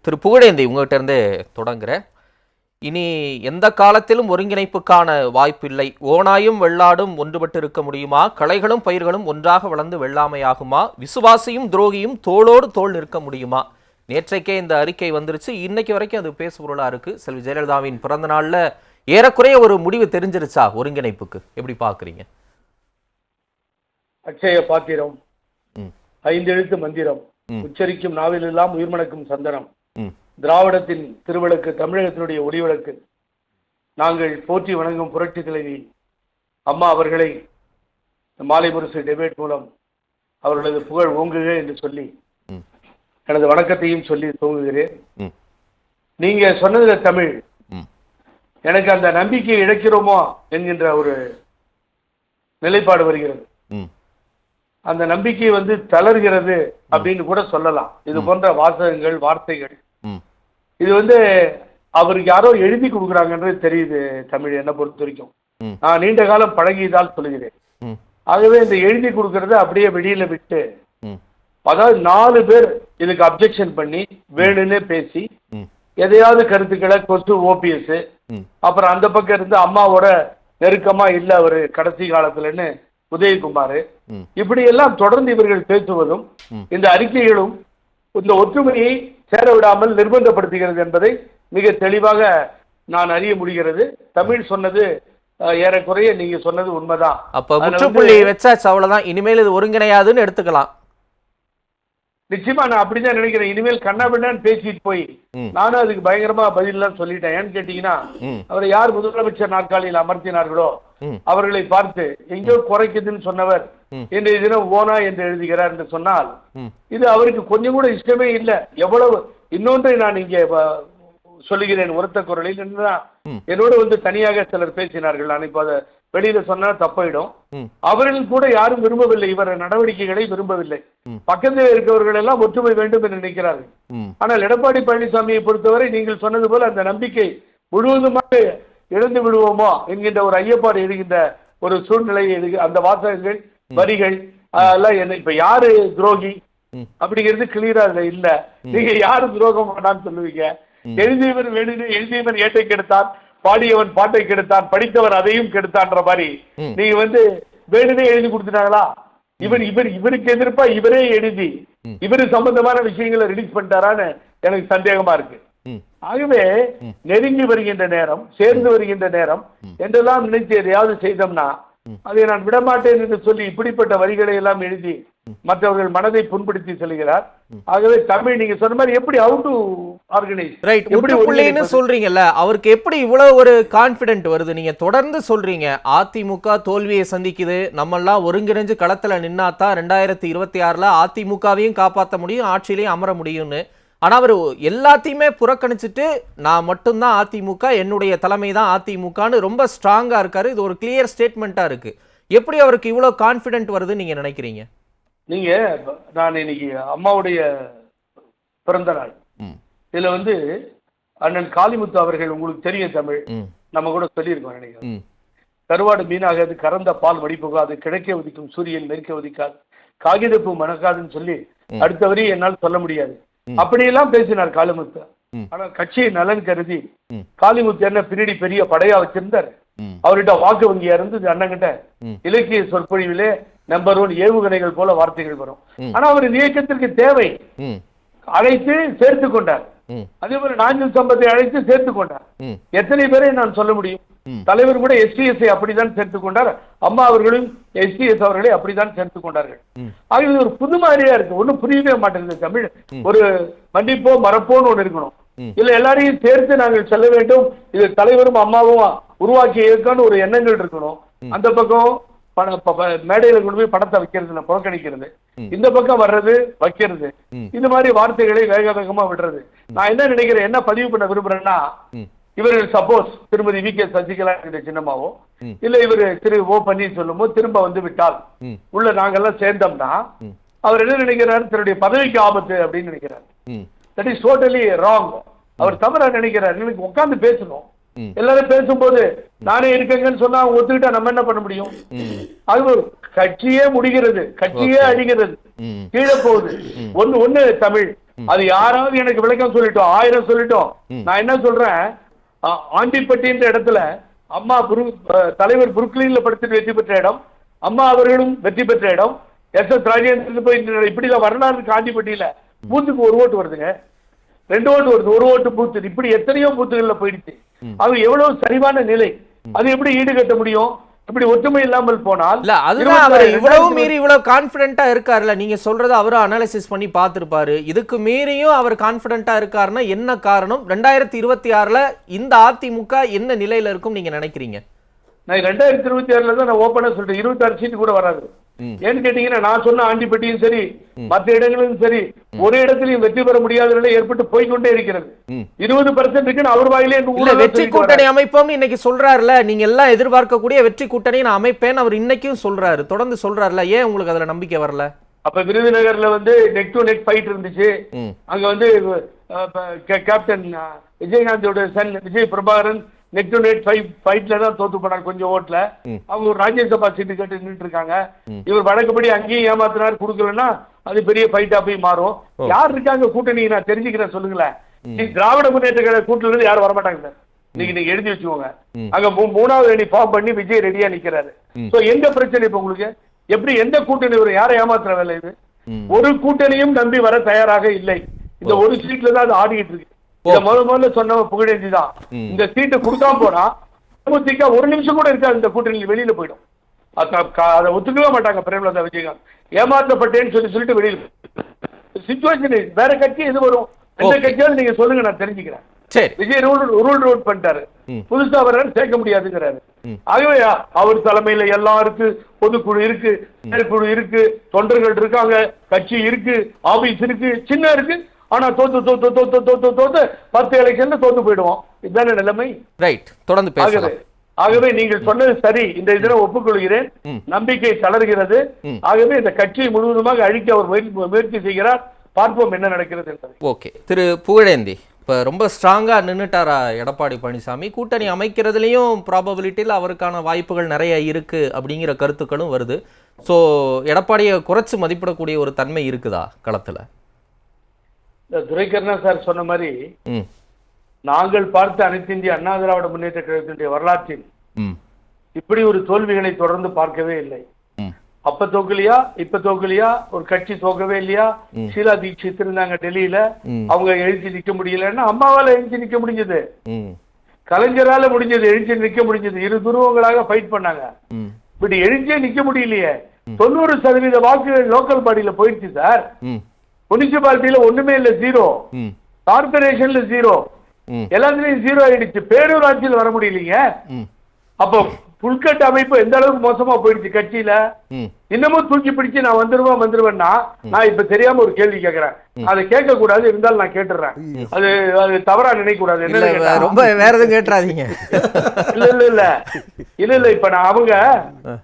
திரு புகழேந்தி உங்ககிட்ட இருந்தே தொடங்குறேன். இனி எந்த காலத்திலும் ஒருங்கிணைப்புக்கான வாய்ப்பில்லை. ஓனாயும் வெள்ளாடும் ஒன்றுபட்டு இருக்க முடியுமா? களைகளும் பயிர்களும் ஒன்றாக வளர்ந்து வெள்ளாமையாகுமா? விசுவாசியும் துரோகியும் தோளோடு தோள் நிற்க முடியுமா? நேற்றைக்கே இந்த அறிக்கை வந்துருச்சு. இன்னைக்கு வரைக்கும் அது பேசுபொருளா இருக்கு. செல்வி ஜெயலலிதாவின் பிறந்த நாள்ல ஏறக்குறைய ஒரு முடிவு தெரிஞ்சிருச்சா ஒருங்கிணைப்புக்கு? எப்படி பாக்குறீங்க? அட்சய பாத்திரம் ம். ஐந்தெழுத்து மந்திரம். உச்சரிக்கும் நாவிலெல்லாம் உயிர்மணக்கும் சந்தனம். திராவிடத்தின் திருவிளக்கு தமிழகத்தினுடைய ஒளிவிளக்கு. நாங்கள் போற்றி வணங்கும் புரட்சி தலைவி அம்மா அவர்களை மாலை முரசு டெபேட் மூலம் அவர்களது புகழ் ஓங்குக என்று சொல்லி. எனது வணக்கத்தையும் சொல்லி துவங்குகிறேன். ம். நீங்க சொன்னதுல தமிழ். எனக்கு அந்த நம்பிக்கையை இழக்கிறோமோ என்கின்ற ஒரு நிலைப்பாடு வருகிறது. அந்த நம்பிக்கை வந்து தளர்கிறது அப்படின்னு கூட சொல்லலாம். இது போன்ற வாசகங்கள் வார்த்தைகள் இது வந்து அவருக்கு யாரோ எழுதி கொடுக்குறாங்கன்றது தெரியுது தமிழ் என்னை பொறுத்த வரைக்கும். நான் நீண்ட காலம் பழகியதால் சொல்லுகிறேன். ஆகவே இந்த எழுதி கொடுக்கறத அப்படியே வெளியில விட்டு அதாவது நாலு பேர் இதுக்கு அப்ஜெக்ஷன் பண்ணி வேணும்னே பேசி எதையாவது கருத்துக்களை கொசு ஓபிஎஸ் அப்புறம் அந்த பக்கம் இருந்து அம்மாவோட நெருக்கமா இல்ல அவரு கடைசி காலத்துலன்னு உதயகுமார். இப்படி எல்லாம் தொடர்ந்து இவர்கள் பேசுவதும். இந்த அறிக்கைகளும் இந்த ஒற்றுமையை சேர விடாமல் நிர்பந்தப்படுத்துகிறது என்பதை மிக தெளிவாக நான் அறிய முடிகிறது. தமிழ் சொன்னது ஏறக்குறைய நீங்க சொன்னது உண்மைதான். அப்ப முற்றுப்புள்ளி வச்சாச்சு அவ்வளவுதான். இனிமேல் இது ஒருங்கிணையாதுன்னு எடுத்துக்கலாம். நிச்சயமா நான் அப்படிதான் நினைக்கிறேன். இனிமேல் கண்ணாபின்னான்னு பேசிட்டு போய். நானும் அதுக்கு பயங்கரமா பதிலாம் சொல்லிட்டேன். ஏன்னு கேட்டீங்கன்னா அவரை யார் முதலமைச்சர் நாற்காலியில் அமர்த்தினார்களோ அவர்களை பார்த்து எங்கேயோ குறைக்குதுன்னு சொன்னவர். இன்றைய தினம் ஓனா என்று எழுதுகிறார் என்று சொன்னால் இது அவருக்கு கொஞ்சம் கூட இஷ்டமே இல்லை. எவ்வளவு இன்னொன்றை நான் இங்கே சொல்லுகிறேன் உரத்த குரலில். என்னதான் ம். என்னோடு வந்து தனியாக சிலர் பேசினார்கள். நான் இப்ப அதை வெளியில சொன்னா தப்பாயிடும். அவர்கள் கூட யாரும் விரும்பவில்லை. இவர் நடவடிக்கைகளை விரும்பவில்லை. பக்கத்தில் இருக்கிறவர்கள் எல்லாம் ஒற்றுமை வேண்டும் என்று நினைக்கிறார்கள். ஆனால் எடப்பாடி பழனிசாமியை பொறுத்தவரை நீங்கள் சொன்னது போல அந்த நம்பிக்கை முழுவதுமாக இழந்து விடுவோமோ என்கின்ற ஒரு ஐயப்பாடு எழுகின்ற ஒரு சூழ்நிலை அந்த வாசகங்கள் வரிகள் அதெல்லாம் என்ன இப்ப யாரு துரோகி. அப்படிங்கிறது கிளியரா அதுல இல்ல. நீங்க யாரு துரோகம் பண்ணான்னு சொல்லுவீங்க? எழுதியவன் வேணுன்னு எழுதியவன் ஏட்டை கெடுத்தான் பாடியவன் பாட்டை கெடுத்தான் படித்தவன் அதையும் கெடுத்தான்ற மாதிரி. நீங்க வந்து வேணுனே எழுதி கொடுத்துட்டாங்களா? இவர் இவர் இவருக்கு எதிர்ப்பா இவரே எழுதி. இவரு சம்பந்தமான விஷயங்களை ரிலீஸ் பண்ணிட்டாரான்னு எனக்கு சந்தேகமா இருக்கு. ஆகவே நெருங்கி வருகின்ற நேரம் சேர்ந்து வருகின்ற நேரம் என்றெல்லாம் நினைத்து எதையாவது செய்தோம்னா அதை நான் விடமாட்டேன் என்று சொல்லி இப்படிப்பட்ட வரிகளை எல்லாம் எழுதி மற்றவர்கள் மனதை புண்படுத்தி செல்கிறார். ஆகவே தமிழ் நீங்க சொன்ன மாதிரி எப்படி ஹவு டு ஆர்கனைஸ் ரைட் முற்றுப்புள்ளின்னு சொல்றீங்கல்ல அவருக்கு எப்படி இவ்வளவு ஒரு கான்பிடென்ட் வருது? நீங்க தொடர்ந்து சொல்றீங்க அதிமுக தோல்வியை சந்திக்குது நம்ம எல்லாம் ஒருங்கிணைஞ்சு களத்துல நின்னாதான் ரெண்டாயிரத்தி இருபத்தி ஆறுல அதிமுகவையும் காப்பாற்ற முடியும் ஆட்சியிலையும் அமர முடியும்னு. ஆனா அவர் எல்லாத்தையுமே புறக்கணிச்சிட்டு நான் மட்டும்தான் அதிமுக என்னுடைய தலைமை தான் அதிமுகன்னு ரொம்ப ஸ்ட்ராங்கா இருக்காரு. இது ஒரு கிளியர் ஸ்டேட்மெண்ட்டா இருக்கு. எப்படி அவருக்கு இவ்வளவு கான்பிடென்ட் வருதுன்னு நீங்க நினைக்கிறீங்க? நீங்க நான் இன்னைக்கு அம்மாவுடைய பிறந்த நாள். இதுல வந்து அண்ணன் காளிமுத்து அவர்கள் உங்களுக்கு தெரியும் தமிழ். நம்ம கூட சொல்லியிருக்கோம் நினைக்கிறேன். கருவாடு மீனாகாது கறந்த பால் வடிப்புகாது கிடைக்க உதிக்கும் சூரியன் நெருக்க உதிக்காது. காகிதப்பூ மணக்காதுன்னு சொல்லி அடுத்த வரி என்னால் சொல்ல முடியாது. அப்படியெல்லாம் பேசினார் காளிமுத்து. ஆனா கட்சியை நலன் கருதி. காளிமுத்து என்ன பின்னாடி பெரிய படையா வச்சிருந்தார். அவர்கிட்ட வாக்கு வங்கியா இருந்து அண்ணங்கிட்ட. இலக்கிய சொற்பொழிவிலே நம்பர் ஒன் ஏவுகணைகள் போல வார்த்தைகள் வரும். ஆனா அவர் இயக்கத்திற்கு தேவை. அழைத்து சேர்த்து கொண்டார். அதே போல நாஞ்சில் சம்பத்தை அழைத்து சேர்த்து கொண்டார். எத்தனை பேரை நான் சொல்ல முடியும். தலைவர் கூட எஸ்டிஎஸ்ஐ அப்படித்தான் சேர்த்து கொண்டார். அம்மா அவர்களும் எஸ்டிஎஸ் அவர்களை அப்படித்தான் சேர்த்து கொண்டார்கள். ம். ஆக இது ஒரு புது மாதிரியா இருக்கு. ஒண்ணும் புரியவே மாட்டேங்குது தமிழ். ஒரு மன்னிப்போ மறப்போன்னு ஒண்ணு இருக்கணும். இல்ல எல்லாரையும் சேர்த்து நாங்கள் செல்ல வேண்டும். இது தலைவரும் அம்மாவும் உருவாக்கிய இயக்கம்னு ஒரு எண்ணங்கள் இருக்கணும். அந்த பக்கம் மேடையில கொண்டு போய் பணத்தை வைக்கிறது புறக்கணிக்கிறது. இந்த பக்கம் வர்றது வைக்கிறது. இந்த மாதிரி வார்த்தைகளை வேக வேகமா விடுறது. நான் என்ன நினைக்கிறேன் என்ன பதிவு பண்ண விரும்புறேன்னா இவர்கள் சப்போஸ் திருமதி வி கே சசிகலா என்ற சின்னமாவோ. இல்ல இவர் திரு ஓ பன்னீர்செல்வமோ திரும்ப வந்து விட்டால் உள்ள நாங்கெல்லாம் சேர்ந்தோம்னா. அவர் என்ன நினைக்கிறார்? தன்னுடைய பதவிக்கு ஆபத்து அப்படின்னு நினைக்கிறார். தட் இஸ் டோட்டலி ராங் அவர் தவறா நினைக்கிறார். எனக்கு உட்கார்ந்து பேசணும். எல்லாரும் பேசும்போது நானே இருக்கேங்கன்னு சொன்னா ஒத்துக்கிட்டா நம்ம என்ன பண்ண முடியும்? அது கட்சியே முடிகிறது. கட்சியே. அழிகிறது. கீழே போகுது. ஒண்ணு ஒண்ணு தமிழ். அது யாராவது எனக்கு விளக்கம் சொல்லிட்டோம் ஆயிரம் சொல்லிட்டோம். நான் என்ன சொல்றேன்? ஆண்டிப்பட்டின்ற இடத்துல அம்மா புரு தலைவர் புருக்லின்ல படுத்து வெற்றி பெற்ற இடம் அம்மா அவர்களும் வெற்றி பெற்ற இடம். எஸ் எஸ் ராஜேந்திரன் போய் இந்த இப்படிலாம் வரலாறு ஆண்டிப்பட்டியில பூத்துக்கு ஒரு ஓட்டு வருதுங்க. ரெண்டு ஓட்டு வருது. ஒரு ஓட்டு பூத்து. இப்படி எத்தனையோ பூத்துகள்ல போயிடுச்சு. அது எவ்வளவு சரிவான நிலை. அது எப்படி ஈடுகட்ட முடியும்? இப்படி ஒற்றுமை இல்லாமல் போனால் இல்ல அதுதான் அவர் இவ்வளவு மீறி இவ்வளவு கான்பிடென்ட்டா இருக்காருல்ல. நீங்க சொல்றத அவரும் அனாலிசிஸ் பண்ணி பார்த்திருப்பாரு. இதுக்கு மீறியும் அவர் கான்பிடென்ட்டா இருக்காருன்னா என்ன காரணம்? ரெண்டாயிரத்தி இருபத்தி ஆறுல இந்த அதிமுக என்ன நிலையில இருக்கும் நீங்க நினைக்கிறீங்க? நான் ரெண்டாயிரத்தி இருபத்தி ஆறுல தான் நான் ஓப்பனா சொல்றேன். இருபத்தாறு சீட்டு கூட வராது. ஏன்னு கேட்டீங்கன்னா நான் சொன்ன ஆண்டிப்பட்டியும் சரி மற்ற இடங்களும் சரி ஒரு இடத்துலயும் வெற்றி பெற முடியாத நிலை ஏற்பட்டு போய்க்கொண்டே இருக்கிறது. இருபது பர்சன்ட் அவர் வாயிலே வெற்றி கூட்டணி. அமைப்போம்னு இன்னைக்கு சொல்றாருல நீங்க எல்லாம் எதிர்பார்க்கக்கூடிய வெற்றி கூட்டணி நான் அமைப்பேன் அவர் இன்னைக்கும் சொல்றாரு தொடர்ந்து சொல்றாருல ஏன் உங்களுக்கு அதுல நம்பிக்கை வரல அப்ப விருதுநகர்ல வந்து நெக் டு நெக் ஃபைட் இருந்துச்சு. அங்க வந்து captain விஜயகாந்தோட son Vijay Prabhakaran neck to neck fight ஃபைட்ல தான் தோத்து போனார் கொஞ்சம் ஓட்டுல. அவங்க ஒரு ராஜ்யசபா சீட்டு கேட்டு நின்றுட்டு இருக்காங்க இவர் வழக்கப்படி அங்கேயும் ஏமாத்தினார் கொடுக்கலன்னா அது பெரிய ஃபைட்டா போய் மாறும். யார் இருக்காங்க கூட்டணி? நான் தெரிஞ்சுக்கிறேன் சொல்லுங்களேன். திராவிட முன்னேற்ற கழக இருந்து யாரும் வரமாட்டாங்க சார். நீங்க நீங்க எழுதி வச்சுக்கோங்க. அங்க மூணாவது அணி ஃபார்ம் பண்ணி விஜய் ரெடியா நிக்கிறாரு. சோ எந்த பிரச்சனை இப்ப உங்களுக்கு? எப்படி எந்த கூட்டணி ஒரு யாரை ஏமாத்துற வேலை இது? ஒரு கூட்டணியும் நம்பி வர தயாராக இல்லை. இந்த ஒரு சீட்ல தான் அது ஆடிக்கிட்டு இருக்கு. இத முதல்ல முதல்ல சொன்னவன் புகழேந்தி தான். இந்த சீட்டை கொடுக்காம போனா தேமுதிக ஒரு நிமிஷம் கூட இருக்காது இந்த கூட்டணி வெளியில போயிடும். அத- ஒத்துக்கவே மாட்டாங்க பிரேமலதா விஜயகாந்த். ஏமாற்றப்பட்டேன்னு சொல்லி சொல்லிட்டு வெளியில சுச்சுவேஷன் வேற கட்சி எது வரும்? எந்த. கட்சியாவது நீங்க சொல்லுங்க நான் தெரிஞ்சுக்கிறேன். விஜய் ரூல் ரூல் ரூட் பண்ணிட்டாரு. புதுசா வர்றாரு சேர்க்க முடியாதுங்கிறாரு. ஆகவே அவர் தலைமையில எல்லாம் இருக்கு. பொதுக்குழு இருக்கு. செயற்குழு இருக்கு. தொண்டர்கள் இருக்காங்க. கட்சி இருக்கு. ஆபீஸ் இருக்கு. சின்ன இருக்கு. ஆனா தோத்து தோத்து தோத்து தோத்து தோத்து பத்து எலெக்ஷன்ல தோத்து போயிடுவோம். இதுதானே நிலைமை? ரைட் தொடர்ந்து பேசலாம். ஆகவே நீங்கள் சொன்னது சரி. இந்த இதில் ஒப்புக்கொள்கிறேன். நம்பிக்கை தளர்கிறது. ஆகவே இந்த கட்சியை முழுவதுமாக அழிக்க அவர் முயற்சி செய்கிறார். பார்ப்போம் என்ன நடக்கிறது என்பதை. ஓகே. திரு புகழேந்தி இப்போ ரொம்ப ஸ்ட்ராங்காக நின்னுட்டாரா எடப்பாடி பழனிசாமி? கூட்டணி அமைக்கிறதுலையும் ப்ராபபிலிட்டியில் அவருக்கான வாய்ப்புகள் நிறைய இருக்கு அப்படிங்கிற கருத்துக்களும் வருது. ஸோ எடப்பாடியை குறைச்சு மதிப்பிடக்கூடிய ஒரு தன்மை இருக்குதா களத்தில்? இந்த துரைக்கண்ணா சார் சொன்ன மாதிரி நாங்கள் பார்த்த அனைத்து இந்திய அண்ணா திராவிட முன்னேற்ற கழகத்தினுடைய வரலாற்றில் இப்படி ஒரு தோல்விகளை தொடர்ந்து பார்க்கவே இல்லை. அப்ப தோக்கலையா இப்ப தோக்கலையா ஒரு கட்சி தோக்கவே இல்லையா? ஷீலா தீட்சித் இருந்தாங்க டெல்லியில. அவங்க எழுச்சி நிக்க முடியலன்னா அம்மாவால எழுச்சி நிக்க முடிஞ்சது? கலைஞரால முடிஞ்சது எழுச்சி நிக்க முடிஞ்சது. இரு துருவங்களாக ஃபைட் பண்ணாங்க. இப்படி எழுச்சியே நிக்க முடியலையே. தொண்ணூறு சதவீத வாக்குகள் லோக்கல் பாடியில போயிடுச்சு சார். முனிசிபாலிட்டியில ஒண்ணுமே இல்ல ஜீரோ கார்பரேஷன்ல ஜீரோ எல்லாத்துலயும் ஜீரோ ஆயிடுச்சு. பேரூராட்சியில் வர முடியலைங்க. அப்போ புல்கட் அமைப்பு எந்த அளவுக்கு மோசமா போயிடுச்சு கட்சியில? இன்னமும் தூக்கி பிடிச்சு நான் வந்துருவேன் வந்துருவேன்னா நான் இப்ப தெரியாம ஒரு கேள்வி கேட்கறேன் அதை கேட்க கூடாது இருந்தாலும் நான் கேட்டுறேன். அது அது தவறா நினைக்க கூடாது என்ன கேட்டா- ரொம்ப வேற எதுவும் கேட்டுறாதீங்க. இல்ல இல்ல இல்ல. இல்ல இல்ல இப்ப நான் அவங்க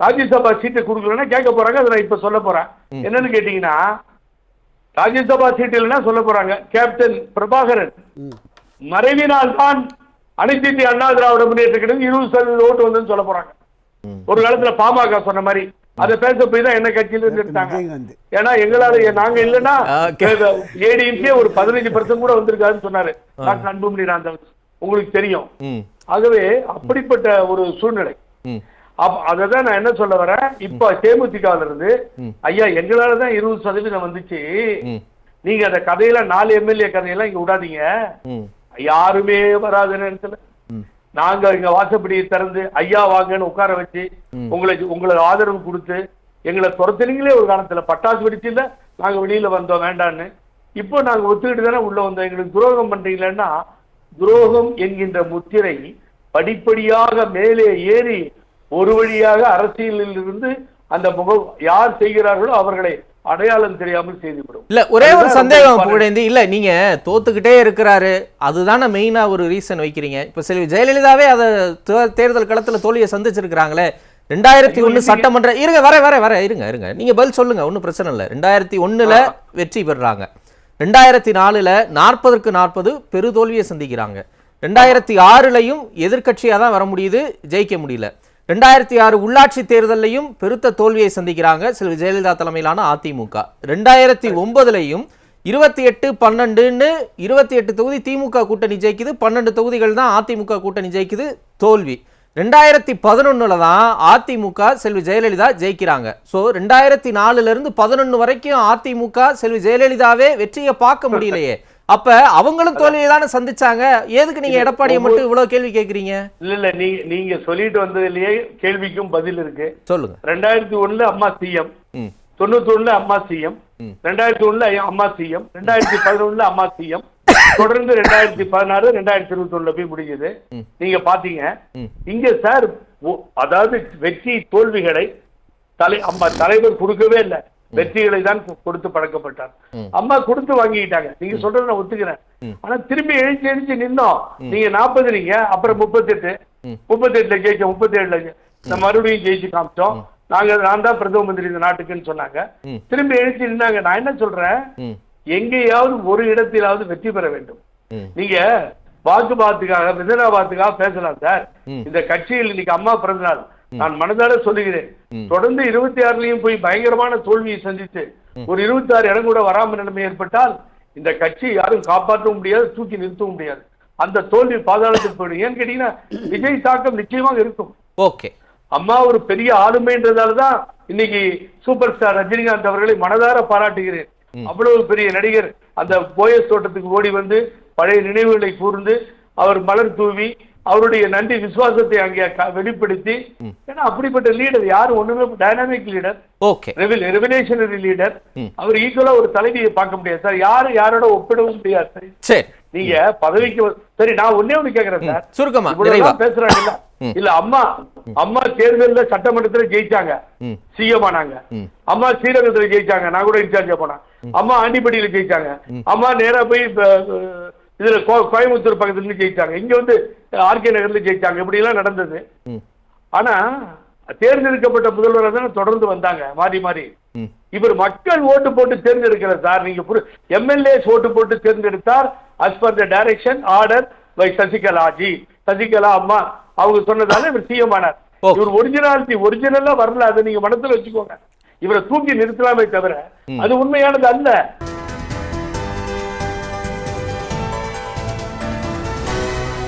ராஜ்யசபா சீட்டு கொடுக்கலன்னா கேட்க போறாங்க அதை நான் இப்ப சொல்ல போறேன். என்னன்னு கேட்டீங்கன்னா ராஜ்யசபா சீட்டு இல்லைன்னா சொல்ல போறாங்க. கேப்டன் பிரபாகரன். மறைவினால் தான் அனைத்து இந்திய அண்ணா திராவிட முன்னேற்ற கழகம் இருபது சதவீத ஓட்டு வந்துன்னு சொல்ல போறாங்க. ஒரு காலத்துல பாமக சொன்ன மாதிரி. அதை பேச போய் தான் என்ன கட்சியில இருந்து எடுத்தாங்க. விஜயகாந்த். ஏன்னா எங்களால நாங்க இல்லைன்னா. ஏடிஎம்கே ஒரு பதினஞ்சு பர்சன்ட் கூட வந்திருக்காருன்னு சொன்னாரு. டாக்டர் அன்புமணி ராந்தவன் உங்களுக்கு தெரியும். ஆகவே அப்படிப்பட்ட ஒரு சூழ்நிலை. ம் அப்ப அததான் நான் என்ன சொல்ல வரேன்? இப்ப தேமுதிகல இருந்து ஐயா எங்களால தான் இருபது சதவீதம் வந்துச்சு. நீங்க அந்த கதையில நாலு எம்எல்ஏ கதையெல்லாம் இங்க விடாதீங்க. யாருமே வராத நேரத்துல. நாங்க இங்க வாசப்படியை திறந்து ஐயா வாங்கன்னு உட்கார வச்சு உங்களுக்கு உங்களுக்கு ஆதரவு கொடுத்து எங்களை துரத்துனீங்களே ஒரு காலத்துல. பட்டாசு வெடிச்சு இல்ல நாங்க வெளியில வந்தோம் வேண்டான்னு. இப்போ நாங்க ஒத்துக்கிட்டு தானே உள்ள வந்தோம். எங்களுக்கு துரோகம் பண்றீங்களன்னா துரோகம் என்கின்ற முத்திரை படிப்படியாக மேலே ஏறி ஒரு வழியாக அரசியலில் இருந்து அந்த முகம் யார் செய்கிறார்களோ அவர்களை அடையாளம் தெரியாமல் செய்துவிடும். இல்ல ஒரே ஒரு சந்தேகம் புகழேந்தி இல்ல நீங்க தோத்துக்கிட்டே இருக்கிறாரு. அதுதானே மெயினா ஒரு ரீசன் வைக்கிறீங்க. இப்ப செல்வி ஜெயலலிதாவே அதை தேர்தல் களத்துல தோல்வியை சந்திச்சிருக்கிறாங்களே. ரெண்டாயிரத்தி ஒண்ணு சட்டமன்ற இருங்க வர வர வர இருங்க இருங்க. நீங்க பதில் சொல்லுங்க ஒன்றும் பிரச்சனை இல்லை. ரெண்டாயிரத்தி ஒண்ணுல வெற்றி பெறுறாங்க. ரெண்டாயிரத்தி நாலுல நாற்பதுக்கு நாற்பது பெருதோல்வியை சந்திக்கிறாங்க. ரெண்டாயிரத்தி ஆறுலையும் எதிர்க்கட்சியா தான் வர முடியுது ஜெயிக்க முடியல. ரெண்டாயிரத்தி ஆறு உள்ளாட்சி தேர்தலையும் பெருத்த தோல்வியை சந்திக்கிறாங்க செல்வி ஜெயலலிதா தலைமையிலான அதிமுக. ரெண்டாயிரத்தி ஒன்பதுலையும் இருபத்தி எட்டு பன்னெண்டுன்னு இருபத்தி எட்டு தொகுதி திமுக கூட்டணி ஜெயிக்குது பன்னெண்டு தொகுதிகள் தான் அதிமுக கூட்டணி ஜெயிக்குது தோல்வி. ரெண்டாயிரத்தி பதினொன்னுல தான் அதிமுக செல்வி ஜெயலலிதா ஜெயிக்கிறாங்க. ஸோ ரெண்டாயிரத்தி நாலுல இருந்து வரைக்கும் அதிமுக செல்வி ஜெயலலிதாவே வெற்றியை பார்க்க முடியலையே. அப்ப அவங்களும் தோல்வியை தானே சந்திச்சாங்க? எதுக்கு நீங்க எடப்பாடியை மட்டும் இவ்வளவு கேள்வி கேக்குறீங்க? இல்ல இல்ல நீங்க நீங்க சொல்லிட்டு வந்ததுலயே கேள்விக்கும் பதில் இருக்கு. சொல்லுங்க. ரெண்டாயிரத்தி ஒண்ணுல அம்மா சிஎம். தொண்ணூத்தி ஒண்ணுல அம்மா சிஎம். ரெண்டாயிரத்தி ஒண்ணுல அம்மா சிஎம். ரெண்டாயிரத்தி பதினொன்னுல அம்மா சிஎம். தொடர்ந்து ரெண்டாயிரத்தி பதினாறு ரெண்டாயிரத்தி இருபத்தி ஒண்ணுல போய் முடிஞ்சது. நீங்க பாத்தீங்க. இங்க சார் அதாவது வெற்றி தோல்விகளை தலை அம்மா தலைவர் கொடுக்கவே இல்ல. வெற்றிகளை தான் கொடுத்து பழக்கப்பட்டார். அம்மா கொடுத்து வாங்கிக்கிட்டாங்க நீங்க சொல்றத நான் ஒத்துக்கிறேன். ஆனா திரும்பி எழுச்சி எழுச்சி நின்னோம். நீங்க நாற்பது நீங்க அப்புறம் முப்பத்தெட்டு. ம். முப்பத்தெட்டுல ஜெயிச்சோம் முப்பத்தேழுல நம்ம மறுபடியும் ஜெயிச்சு காமிச்சோம். நாங்க நான் தான் பிரதம மந்திரி இந்த நாட்டுக்குன்னு சொன்னாங்க. திரும்பி எழுச்சி நின்னாங்க. நான் என்ன சொல்றேன்? எங்கேயாவது ஒரு இடத்திலாவது வெற்றி பெற வேண்டும். நீங்க வாக்குபாத்துக்காக மிதனாபாத்துக்காக பேசலாம் சார். இந்த கட்சியில் இன்னைக்கு அம்மா பிறந்த நாள். நான் மனதார சொல்லுகிறேன். தொடர்ந்து இருபத்தி ஆறுலயும் போய் பயங்கரமான தோல்வியை சந்தித்து ஒரு இருபத்தி ஆறு இடம் கூட வராம நிலைமை ஏற்பட்டால் இந்த கட்சி யாரும் காப்பாற்றவும் முடியாது தூக்கி நிறுத்தவும் முடியாது. அந்த தோல்வி பாதாளத்துக்கு போயிடும். ஏன்னு கேட்டீங்கன்னா விஜய் தாக்கம் நிச்சயமாக இருக்கும். ஓகே. அம்மா ஒரு பெரிய ஆளுமைன்றதால தான் இன்னைக்கு சூப்பர் ஸ்டார் ரஜினிகாந்த் அவர்களை மனதார பாராட்டுகிறேன். அவ்வளவு பெரிய நடிகர். அந்த போயஸ் தோட்டத்துக்கு ஓடி வந்து பழைய நினைவுகளை கூர்ந்து அவர் மலர் தூவி அவருடைய நன்றி விசுவாசத்தை அங்கே வெளிப்படுத்தி. ஏன்னா அப்படிப்பட்ட லீடர் யாரும் ஒண்ணுமே dynamic leader okay revolutionary leader. அவர் ஈக்குவலா ஒரு தலைவியை பார்க்க முடியாது சார். யாரும் யாரோட ஒப்பிடவும் முடியாது சார். நீங்க பதவிக்கு சரி நான் ஒண்ணே ஒண்ணு கேக்குறேன் சார். சுருக்கமா ம். இல்ல அம்மா அம்மா தேர்தல்ல சட்டமன்றத்துல ஜெயிச்சாங்க. சிஎம் ஆனாங்க. அம்மா ஸ்ரீரங்கத்துல ஜெயிச்சாங்க. நான் கூட இன்சார்ஜா போனேன். அம்மா ஆண்டிப்பட்டியில ஜெயிச்சாங்க. அம்மா நேரா போய் இதுல கோ- கோயம்புத்தூர் பக்கத்துல இருந்து ஜெயிச்சாங்க. இங்க வந்து ஆர்கே நகர்ல ஜெயிச்சாங்க. இப்படி எல்லாம் நடந்தது. ம். ஆனா தேர்ந்தெடுக்கப்பட்ட முதல்வராக தானே தொடர்ந்து வந்தாங்க மாறி மாறி. இவர் மக்கள் ஓட்டு போட்டு தேர்ந்தெடுக்கிறார் சார். நீங்க எம்எல்ஏஸ் ஓட்டு போட்டு தேர்ந்தெடுத்தார் as per the direction order by Sasikala ji. Sasikala அம்மா அவங்க சொன்னதால இவர் சிஎம் ஆனார். இவர் ஒரிஜினாலிட்டி ஒரிஜினலா வரல. அதை நீங்க மனசுல வச்சுக்கோங்க. இவரை தூக்கி நிறுத்தலாமே தவிர அது உண்மையானது அல்ல.